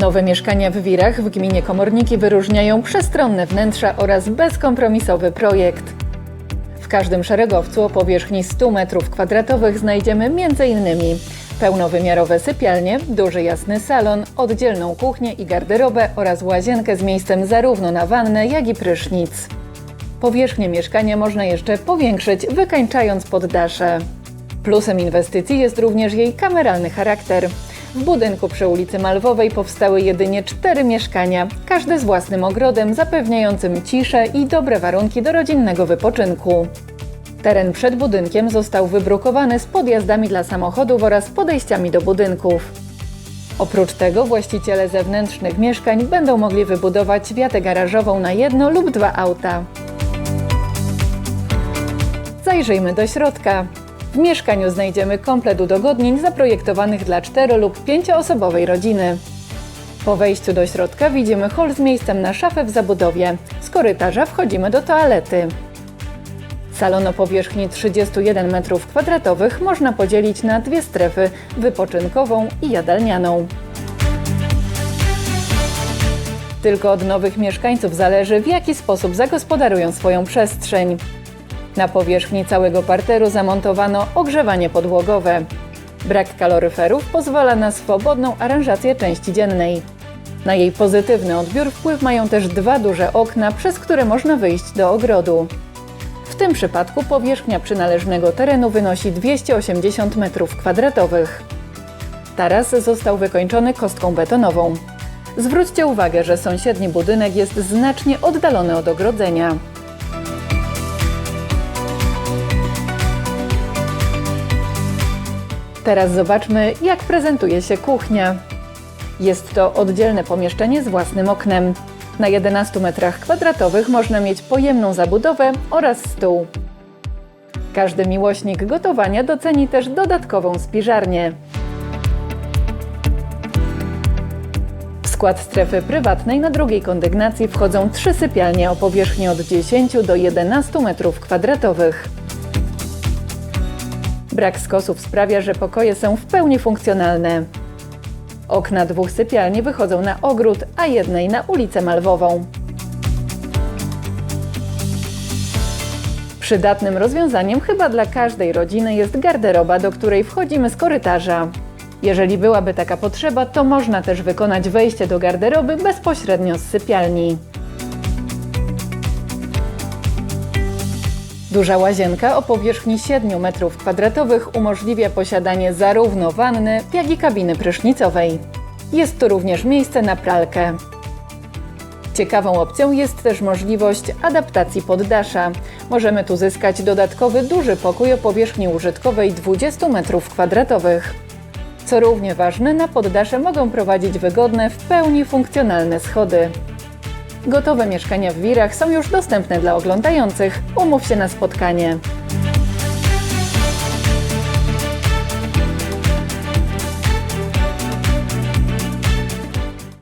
Nowe mieszkania w Wirach w gminie Komorniki wyróżniają przestronne wnętrza oraz bezkompromisowy projekt. W każdym szeregowcu o powierzchni 100 m2 znajdziemy m.in. pełnowymiarowe sypialnie, duży jasny salon, oddzielną kuchnię i garderobę oraz łazienkę z miejscem zarówno na wannę, jak i prysznic. Powierzchnię mieszkania można jeszcze powiększyć, wykańczając poddasze. Plusem inwestycji jest również jej kameralny charakter. W budynku przy ulicy Malwowej powstały jedynie cztery mieszkania, każde z własnym ogrodem zapewniającym ciszę i dobre warunki do rodzinnego wypoczynku. Teren przed budynkiem został wybrukowany z podjazdami dla samochodów oraz podejściami do budynków. Oprócz tego właściciele zewnętrznych mieszkań będą mogli wybudować wiatę garażową na jedno lub dwa auta. Zajrzyjmy do środka. W mieszkaniu znajdziemy komplet udogodnień zaprojektowanych dla cztero- lub pięcioosobowej rodziny. Po wejściu do środka widzimy hol z miejscem na szafę w zabudowie. Z korytarza wchodzimy do toalety. Salon o powierzchni 31 m2 można podzielić na dwie strefy wypoczynkową i jadalnianą. Tylko od nowych mieszkańców zależy, w jaki sposób zagospodarują swoją przestrzeń. Na powierzchni całego parteru zamontowano ogrzewanie podłogowe. Brak kaloryferów pozwala na swobodną aranżację części dziennej. Na jej pozytywny odbiór wpływ mają też dwa duże okna, przez które można wyjść do ogrodu. W tym przypadku powierzchnia przynależnego terenu wynosi 280 m2. Taras został wykończony kostką betonową. Zwróćcie uwagę, że sąsiedni budynek jest znacznie oddalony od ogrodzenia. Teraz zobaczmy, jak prezentuje się kuchnia. Jest to oddzielne pomieszczenie z własnym oknem. Na 11 metrach kwadratowych można mieć pojemną zabudowę oraz stół. Każdy miłośnik gotowania doceni też dodatkową spiżarnię. W skład strefy prywatnej na drugiej kondygnacji wchodzą trzy sypialnie o powierzchni od 10 do 11 metrów kwadratowych. Brak skosów sprawia, że pokoje są w pełni funkcjonalne. Okna dwóch sypialni wychodzą na ogród, a jednej na ulicę Malwową. Przydatnym rozwiązaniem chyba dla każdej rodziny jest garderoba, do której wchodzimy z korytarza. Jeżeli byłaby taka potrzeba, to można też wykonać wejście do garderoby bezpośrednio z sypialni. Duża łazienka o powierzchni 7 m2 umożliwia posiadanie zarówno wanny, jak i kabiny prysznicowej. Jest tu również miejsce na pralkę. Ciekawą opcją jest też możliwość adaptacji poddasza. Możemy tu zyskać dodatkowy duży pokój o powierzchni użytkowej 20 m2. Co równie ważne, na poddasze mogą prowadzić wygodne, w pełni funkcjonalne schody. Gotowe mieszkania w Wirach są już dostępne dla oglądających. Umów się na spotkanie.